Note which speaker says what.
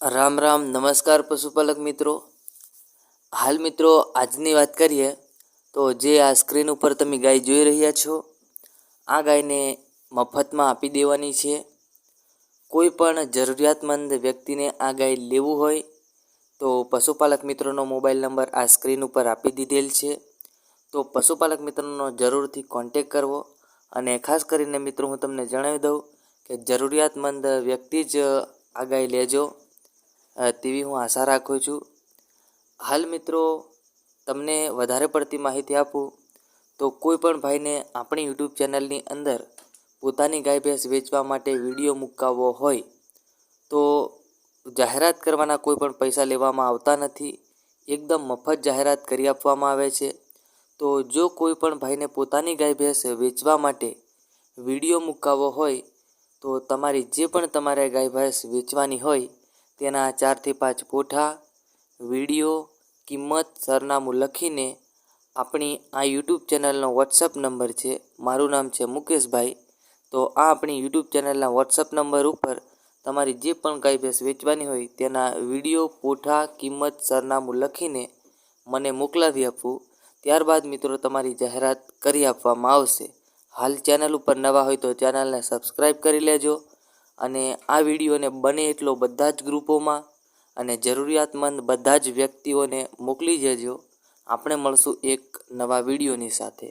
Speaker 1: રામ રામ, નમસ્કાર પશુપાલક મિત્રો. હાલ મિત્રો, આજની વાત કરીએ તો જે આ સ્ક્રીન ઉપર તમે ગાય જોઈ રહ્યા છો, આ ગાયને મફતમાં આપી દેવાની છે. કોઈ પણ જરૂરિયાતમંદ વ્યક્તિને આ ગાય લેવું હોય તો પશુપાલક મિત્રોનો મોબાઈલ નંબર આ સ્ક્રીન ઉપર આપી દીધેલ છે. તો પશુપાલક મિત્રોનો જરૂરથી કોન્ટેક કરવો અને ખાસ કરીને મિત્રો હું તમને જણાવી દઉં કે જરૂરિયાતમંદ વ્યક્તિ જ આ ગાય લેજો. તેવી હું આશા રાખું છું. હાલ મિત્રો, તમને વધારે પડતી માહિતી આપું, તો કોઈ પણ ભાઈને આપણી યુટ્યુબ ચેનલની અંદર પોતાની ગાય ભેંસ વેચવા માટે વીડિયો મુકાવવો હોય, તો જાહેરાત કરવાના કોઈ પણ પૈસા લેવામાં આવતા નથી. એકદમ મફત જાહેરાત કરી આપવામાં આવે છે. તો જો કોઈ પણ ભાઈને પોતાની ગાય ભેંસ વેચવા માટે વીડિયો મુકાવવો હોય, તો તમારી જે પણ તમારે ગાય ભેંસ વેચવાની હોય તેના ચારથી પાંચ પોઠા વીડિયો, કિંમત, સરનામું લખીને આપણી આ યુટ્યુબ ચેનલનો વોટ્સઅપ નંબર છે, મારું નામ છે મુકેશભાઈ. તો આ આપણી યુટ્યુબ ચેનલના વોટ્સઅપ નંબર ઉપર તમારી જે પણ ગાય ભેંસ વેચવાની હોય તેના વીડિયો પોઠા કિંમત, સરનામું લખીને મને મોકલાવી આપવું ત્યારબાદ મિત્રો તમારી જાહેરાત કરી આપવામાં આવશે. હાલ ચેનલ ઉપર નવા હોય તો ચેનલને સબસ્ક્રાઈબ કરી લેજો. અને આ વિડીયોને બને એટલો બધા જ ગ્રુપોમાં અને જરૂરિયાતમંદ બધા જ વ્યક્તિઓને મોકલી જજો આપણે મળશું એક નવા વિડીયોની સાથે.